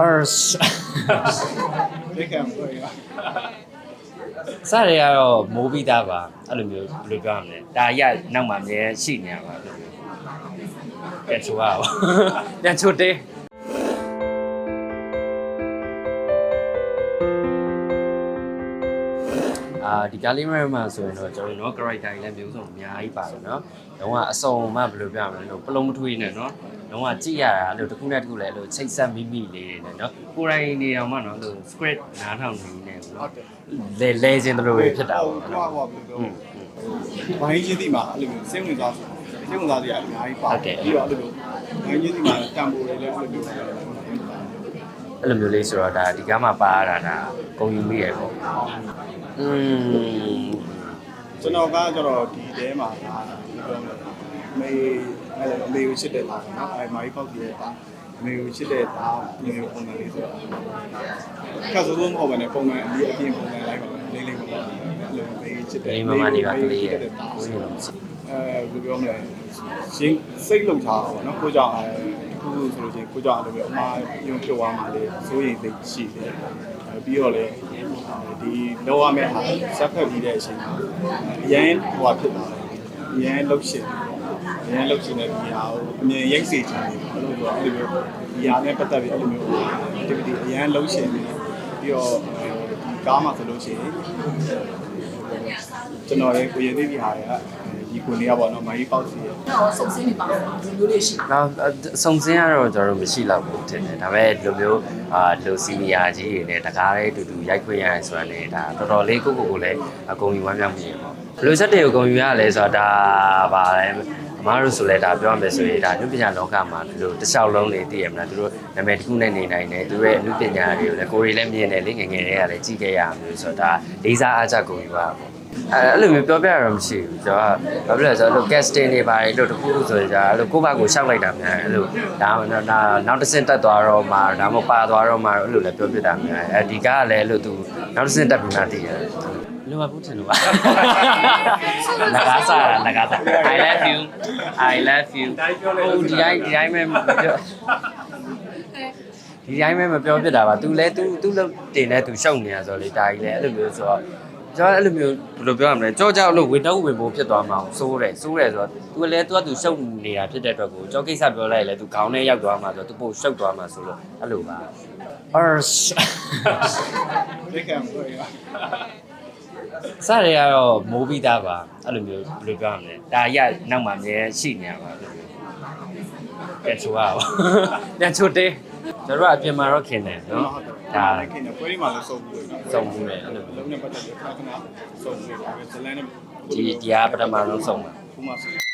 Urs ဒီကံကိုရစရကတော့မိုးပြီးသားပါအဲ့လိုမျိုးဘယ်လိုပြောရမလဲဒါရနောက်မှအမြဲရှိနေရပါလို့ပြန်ချိုးရအောင်ပြန်ချိုးတေးအာ ဒီကာလီမရမှာဆိုရင်တော့ကျွန်တော်တို့เนาะ character တွေလည်းမျိုးစုံအများကြီးပါတယ်เนาะလုံးဝအစုံမှဘယ်လိုပြောရမလဲလို့ပလုံးမထွေးနဲ့เนาะလုံးဝကြည့်ရတာအဲ့လိုတစ်ခုနဲ့တစ်ခုလည်းအဲ့လိုချိတ်ဆက်မိမိလေးတွေနဲ့เนาะကိုယ်တိုင်နေအောင်မှเนาะအဲ့လို script နားထောင်နေနေเนาะ ဟုတ်တယ် လဲလဲခြင်းတို့လိုပဲဖြစ်တာပေါ့ ဟို နော် ဟောဘယ်လို อืม ဘိုင်းချင်းတိမှာအဲ့လိုစိတ်ဝင်စားစိတ်ဝင်စားစရာအများကြီးပါ ဟုတ်တယ် ပြီးတော့အဲ့လိုဘိုင်းချင်းတိမှာတံပိုးတွေလည်းအဲ့လိုမျိုး အဲ့လိုမျိုးလေးဆိုတော့ဒါဒီကားမှာပါရတာဒါဂုံယူမိရပေါ့อืมကျွန်တော်ကကျတော့ဒီတဲမှာဒါဒီပြောမယ်မေအဲ့လိုမေကိုချစ်တဲ့သားပေါ့နော်အဲမာကြီးပေါက်ကြီးရဲ့သားမေကိုချစ်တဲ့သားမျိုးပုံစံလေးဆိုတော့ခက်စိုးစိုးမဟုတ်ဘဲနဲ့ပုံမှန်အပြီးအပြင်ပုံစံလိုက်ပါမယ်လေးလေးပုံစံအဲ့လိုမေချစ်တဲ့လေးမမနေပါကလေးရဲ့တဲ့သားကိုဆိုယ်တော့ရောအဲဘယ်လိုပြောမလဲရှင်းစိတ်လုံချတာပေါ့နော်ကိုကြောင့်အဲ ခုခုဆိုလို့ချင်းကိုကြောင့်အဲ့လိုမျိုးအမားယုံပြောသွားမှလေစိုးရိမ်သိရှိတယ်အဲပြီးတော့လေဒီလောရမယ့်ဟာစက်ဖက်ပြီးတဲ့အချိန်မှာအရင်ဟိုဟာဖြစ်သွားတယ်အရင်လှုပ်ရှင်အရင်လှုပ်ရှင်တဲ့ဒီဟာကိုအမြင်ရိတ်စေချင်တယ်အဲ့လိုဆိုအဲ့လိုမျိုးဒီဟာနဲ့ပတ်သက်ပြီးအဲ့လိုမျိုး activity အရင်လှုပ်ရှင်ပြီးတော့ဒီကားမှာဆိုလို့ရှိရင်ကျွန်တော်ရဲ့ကိုရည်သေးဒီဟာတွေက ဒီကိုနေရပါတော့မိုင်းပေါက်စီရဲ့တော့စုံစင်းနေပါတော့ဒီလိုလေးရှိနောက်စုံစင်းကတော့ကျွန်တော်တို့မရှိတော့ဘူးထင်တယ်ဒါပေမဲ့ဒီလိုမျိုးအာလူစီနီယာကြီးတွေနဲ့တကားလေးတူတူရိုက်ခွင့်ရတယ်ဆိုတာလေဒါတော်တော်လေးကိုကိုကိုလည်းအကုန်ယူဝမ်းမြောက်မိရပေါ့ဘယ်လိုစက်တွေကိုအကုန်ယူရလဲဆိုတာဒါပါလဲအမားတို့ဆိုလဲဒါပြောရမယ်ဆိုရင်ဒါအနုပညာလောကမှာဒီလိုတစ်လျှောက်လုံးလေးသိရမလားသူတို့နာမည်တစ်ခုနဲ့နေနိုင်တယ်သူတို့ရဲ့အနုပညာတွေကိုလည်းကိုယ်တွေလည်းမြင်တယ်လေငယ်ငယ်တွေကလည်းကြည့်ခဲ့ရမျိုးဆိုတော့ဒါလေးစားအားကြကုန်ယူရပါပေါ့ အဲ့အဲ့လိုမျိုးပြောပြရတော့မရှိဘူးကျွန်တော်ကဘာဖြစ်လဲဆိုတော့အဲ့လို casting တွေပါတယ်လို့တခုခုဆိုရင်じゃအဲ့လိုကိုယ့်ဘာကိုရှောက်လိုက်တာများတယ်အဲ့လိုဒါမှဒါနောက်တစ်ဆင့်တက်သွားတော့မှဒါမှမပါသွားတော့မှအဲ့လိုလည်းပြောပြတာများတယ်အဲဒီကားကလည်းအဲ့လိုသူနောက်တစ်ဆင့်တက်ပြီးမှတည်ရတယ်လိုပါဘူးထင်လို့ပါလကားစားလကားစား I love you I love you ဟိုဒီတိုင်းဒီတိုင်းပဲမပြောဒီတိုင်းပဲမပြောပြတာပါ तू လဲ तू तू လို့တင်လဲ तू ရှောက်နေတာဆိုလေဒါကြီးလဲအဲ့လိုမျိုးဆိုတော့ ကျွန်တော်အဲ့လိုမျိုးဘယ်လိုပြောရမလဲကြောကြောက်လို့ဝင်တော့ဝင်ဖို့ဖြစ်သွားမှာစိုးတယ်စိုးတယ်ဆိုတော့ तू လဲ तू က तू ရှုပ်နေတာဖြစ်တဲ့အတွက်ကိုကြောကိစ္စပြောလိုက်လဲ तू ခေါင်းထဲရောက်သွားမှာဆိုတော့ तू ပို့ရှုပ်သွားမှာဆိုလို့အဲ့လိုပါ Urs ဒီကံကိုရ စရကတော့မိုးပြီးသားပါအဲ့လိုမျိုးဘယ်လိုပြောရမလဲဒါရနောက်မှအမြဲရှိနေရပါအဲ့လိုမျိုးပြန်ချိုးရအောင်ပြန်ချိုးတေးကျွန်တော်တို့ကအပြင်မှာတော့ခင်တယ်နော် ဒါဒါခင်ဗျပွဲဒီမှာလည်းစုံဘူးနော်စုံမှုတယ်အဲ့လိုမျိုးလုံးနဲ့ပတ်သက်ပြီးခဏခဏစုံဘူးဒါပဲဇလန်နဲ့ဒီဒီဟာပထမဆုံးဆုံးပါခုမှဆို